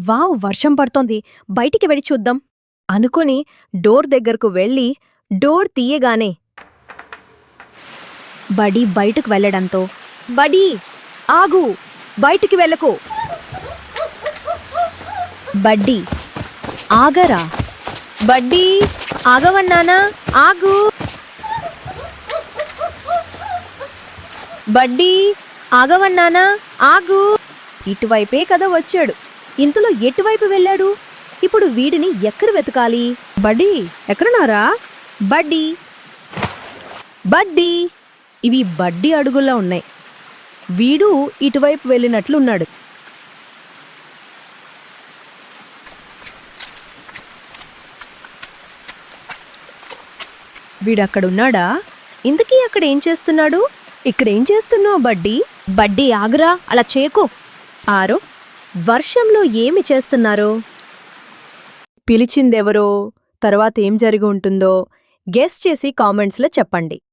Wow వర్షం పడుతోంది. బయటికి వెళ్ళి చూద్దాం. అనుకుని డోర్ దగ్గరకు వెళ్ళి డోర్ తీయగానే బడి బయటకు వెళ్ళడంతో బడి ఆగు బయటికి వెళ్ళకు. బడ్డీ ఆగరా. బడ్డీ ఆగవన్నానా? ఆగు. బడ్డీ ఆగవన్నానా? ఆగు. ఇటువైపే కదా వచ్చాడు. ఇంతలో ఎటువైపు వెళ్ళాడు? ఇప్పుడు వీడిని ఎక్కడ వెతకాలి? బడ్డీ ఎక్కడున్నారా? బడ్డీ. బడ్డీ. ఇవి బడ్డీ అడుగుల్లో ఉన్నాయి. వీడు ఇటువైపు వెళ్ళినట్లున్నాడు. వీడక్కడున్నాడా? ఇంతకీ అక్కడ ఏం చేస్తున్నాడు? ఇక్కడేం చేస్తున్నావు బడ్డీ? బడ్డీ ఆగురా అలా చేయకు. ఆరో. వర్షంలో ఏమి చేస్తున్నారో? పిలిచిందెవరో? తర్వాత ఏం జరిగి ఉంటుందో? గెస్ చేసి కామెంట్స్లో చెప్పండి.